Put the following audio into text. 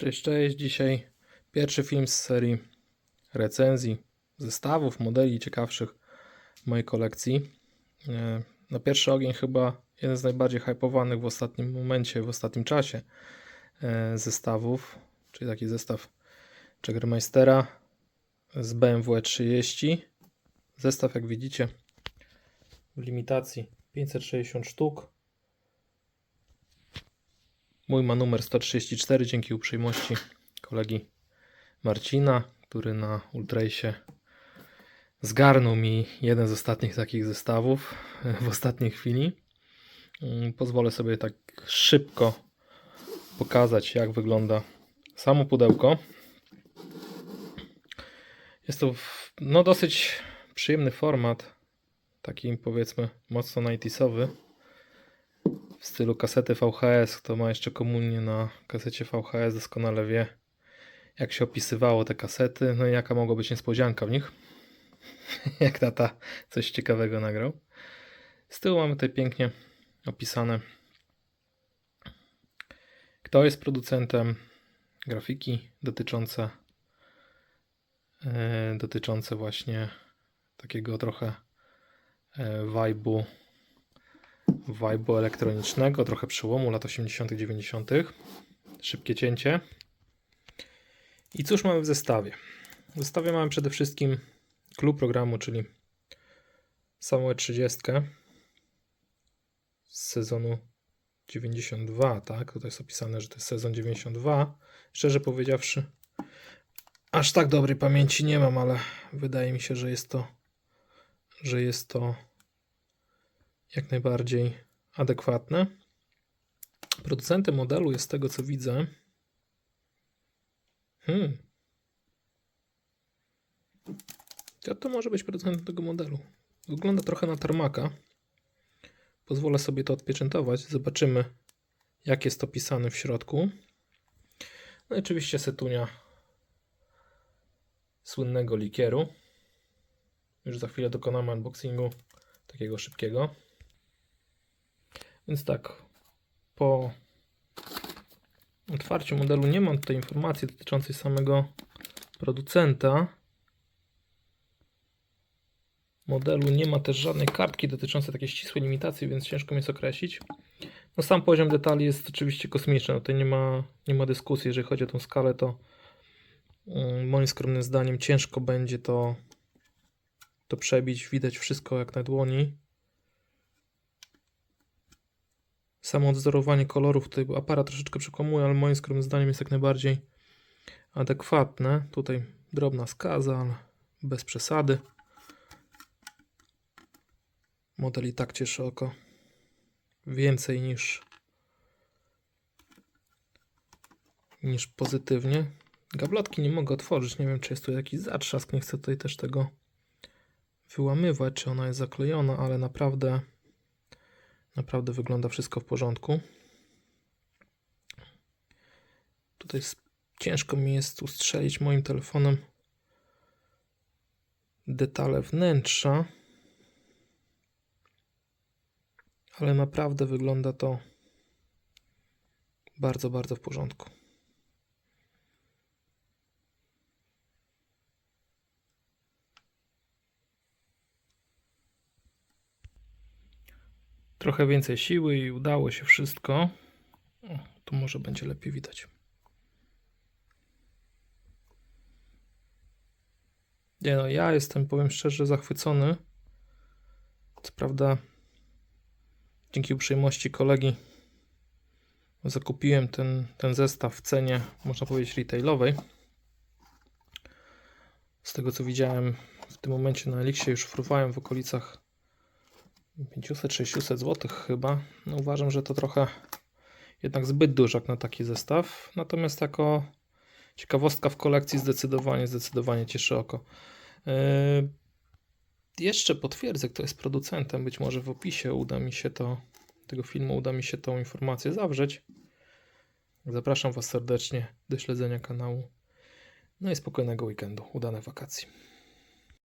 Cześć, cześć. Dzisiaj pierwszy film z serii recenzji, zestawów, modeli ciekawszych mojej kolekcji. E, Na pierwszy ogień chyba jeden z najbardziej hypowanych w ostatnim momencie, w ostatnim czasie e, zestawów, czyli taki zestaw Jägermeistera z BMW 30. Zestaw, jak widzicie, w limitacji 560 sztuk. Mój ma numer 134 dzięki uprzejmości kolegi Marcina, który na Ultrasie zgarnął mi jeden z ostatnich takich zestawów w ostatniej chwili. Mm, Pozwolę sobie tak szybko pokazać, jak wygląda samo pudełko. Jest to no, dosyć przyjemny format, taki powiedzmy mocno 90sowy w stylu kasety VHS. Kto ma jeszcze komunię na kasecie VHS, doskonale wie, jak się opisywało te kasety, no i jaka mogła być niespodzianka w nich. jak tata coś ciekawego nagrał. Z tyłu mamy tutaj pięknie opisane, kto jest producentem, grafiki dotyczące, e, dotyczące właśnie takiego trochę e, vibe'u elektronicznego, trochę przełomu lat 80., 90. Szybkie cięcie. I cóż mamy w zestawie? W zestawie mamy przede wszystkim klub programu, czyli samą 30 z sezonu 92, tak? Tutaj jest opisane, że to jest sezon 92. Szczerze powiedziawszy, aż tak dobrej pamięci nie mam, ale wydaje mi się, że jest to, że jest to jak najbardziej adekwatne. Producentem modelu jest z tego co widzę. Hmm. To, to może być producentem tego modelu. Wygląda trochę na tarmaka. Pozwolę sobie to odpieczętować. Zobaczymy, jak jest to pisane w środku. No i oczywiście setunia słynnego likieru. Już za chwilę dokonamy unboxingu takiego szybkiego. Więc tak, po otwarciu modelu nie mam tutaj informacji dotyczącej samego producenta. Modelu nie ma też żadnej kartki dotyczącej takiej ścisłej limitacji, więc ciężko mi jest określić. No sam poziom detali jest oczywiście kosmiczny, no tutaj nie ma, nie ma dyskusji, jeżeli chodzi o tą skalę, to mm, moim skromnym zdaniem ciężko będzie to, to przebić, widać wszystko jak na dłoni. Samo odzorowanie kolorów tutaj aparat troszeczkę przekłamuje, ale moim skromnym zdaniem jest jak najbardziej adekwatne. Tutaj drobna skaza, ale bez przesady. Model i tak cieszy oko więcej niż niż pozytywnie. Gablotki nie mogę otworzyć, nie wiem czy jest tu jakiś zatrzask, nie chcę tutaj też tego wyłamywać, czy ona jest zaklejona, ale naprawdę Naprawdę wygląda wszystko w porządku. Tutaj ciężko mi jest ustrzelić moim telefonem detale wnętrza. Ale naprawdę wygląda to bardzo, bardzo w porządku. Trochę więcej siły i udało się wszystko. O, tu może będzie lepiej widać. Nie no, ja jestem, powiem szczerze, zachwycony. Co prawda, dzięki uprzejmości kolegi zakupiłem ten, ten zestaw w cenie, można powiedzieć, retailowej. Z tego co widziałem, w tym momencie na Elixie już fruwają w okolicach 500-600 zł chyba. No uważam, że to trochę jednak zbyt dużo jak na taki zestaw. Natomiast jako ciekawostka w kolekcji zdecydowanie, zdecydowanie cieszy oko. Yy, jeszcze potwierdzę, kto jest producentem. Być może w opisie uda mi się to, tego filmu uda mi się tą informację zawrzeć. Zapraszam Was serdecznie do śledzenia kanału. No i spokojnego weekendu, udanych wakacji.